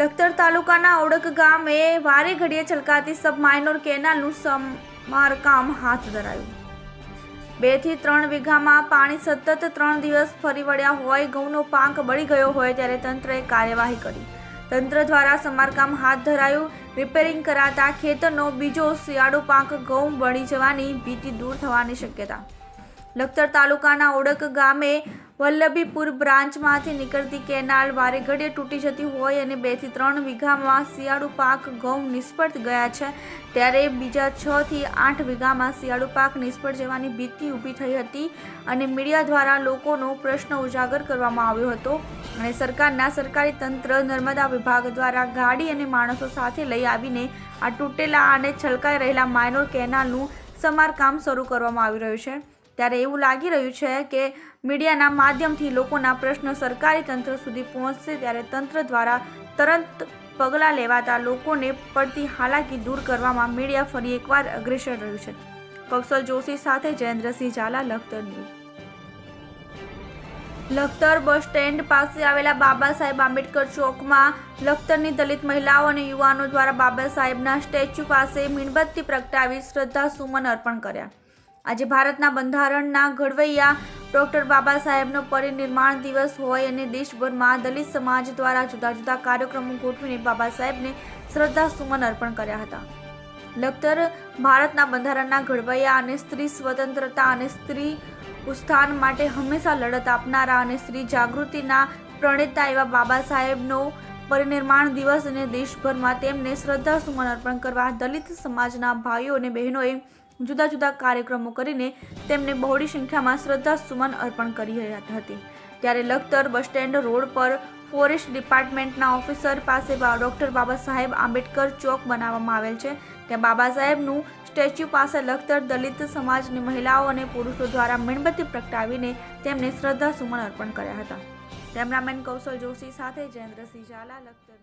લખતર તાલુકાના ઓડક ગામે વારે ઘડીએ છલકાતી સબ માઇનોર કેનાલનું સમારકામ હાથ ધરાયું. બેથી ત્રણ વીઘામાં પાણી સતત ત્રણ દિવસ ફરી વળ્યા હોય, ઘઉંનો પાક બળી ગયો હોય ત્યારે તંત્રએ કાર્યવાહી કરી. તંત્ર દ્વારા સમારકામ હાથ ધરાયું. રિપેરિંગ કરાતા ખેતરનો બીજો શિયાળો પાક ઘઉં બળી જવાની ભીતિ દૂર થવાની શક્યતા. લખતર તાલુકાના ઓડક ગામે વલ્લભીપુર બ્રાન્ચમાંથી નીકળતી કેનાલ વારે ઘડીએ તૂટી જતી હોય અને બેથી ત્રણ વીઘામાં શિયાળુ પાક ઘઉં નિષ્ફળ ગયા છે. ત્યારે બીજા છ થી આઠ વીઘામાં શિયાળુ પાક નિષ્ફળ જવાની ભીતિ ઊભી થઈ હતી અને મીડિયા દ્વારા લોકોનો પ્રશ્ન ઉજાગર કરવામાં આવ્યો હતો. અને સરકારના સરકારી તંત્ર નર્મદા વિભાગ દ્વારા ગાડી અને માણસો સાથે લઈ આવીને આ તૂટેલા અને છલકાઈ રહેલા માઇનોર કેનાલનું સમારકામ શરૂ કરવામાં આવી રહ્યું છે. ત્યારે એવું લાગી રહ્યું છે કે મીડિયાના માધ્યમથી લોકોના પ્રશ્નો સરકારી તંત્ર સુધી પહોંચશે ત્યારે તંત્ર દ્વારા તરત પગલાં લેવાતા લોકોને પડતી હાલાકી દૂર કરવામાં મીડિયા ફરી એકવાર અગ્રેસર રહ્યું છે. કૌશલ જોશી સાથે Jayendrasinh Zala, Lakhtar news. Lakhtar bus stand પાસે આવેલા બાબા સાહેબ આંબેડકર ચોકમાં લખતરની દલિત મહિલાઓ અને યુવાનો દ્વારા બાબા સાહેબના સ્ટેચ્યુ પાસે મીણબત્તી પ્રગટાવી શ્રદ્ધા સુમન અર્પણ કર્યા. આજે ભારતના બંધારણના ઘડવૈયા ડૉક્ટર બાબા સાહેબનો પરિનિર્માણ દિવસ હોય અને દેશભરમાં દલિત સમાજ દ્વારા જુદા જુદા કાર્યક્રમો ગોઠવીને બાબા સાહેબને શ્રદ્ધા સુમન અર્પણ કર્યા હતા. લખતર, ભારતના બંધારણના ઘડવૈયા અને સ્ત્રી સ્વતંત્રતા અને સ્ત્રી ઉત્થાન માટે હંમેશા લડત આપનારા અને સ્ત્રી જાગૃતિના પ્રણેતા એવા બાબા સાહેબનો પરિનિર્માણ દિવસ અને દેશભરમાં તેમને શ્રદ્ધા સુમન અર્પણ કરવા દલિત સમાજના ભાઈઓ અને બહેનોએ જુદા જુદા કાર્યક્રમો કરીને તેમને બહોળી સંખ્યામાં શ્રદ્ધા સુમન અર્પણ કરી હતી. ત્યારે લખતર બસ સ્ટેન્ડ રોડ પર ફોરેસ્ટ ડિપાર્ટમેન્ટના ઓફિસર પાસે ડૉક્ટર બાબા સાહેબ આંબેડકર ચોક બનાવવામાં આવેલ છે. ત્યાં બાબા સાહેબનું સ્ટેચ્યુ પાસે લખતર દલિત સમાજની મહિલાઓ અને પુરુષો દ્વારા મીણબત્તી પ્રગટાવીને તેમને શ્રદ્ધા સુમન અર્પણ કર્યા હતા. કેમેરામેન કૌશલ જોશી સાથે જયેન્દ્રસિંહ ઝાલા, લખતર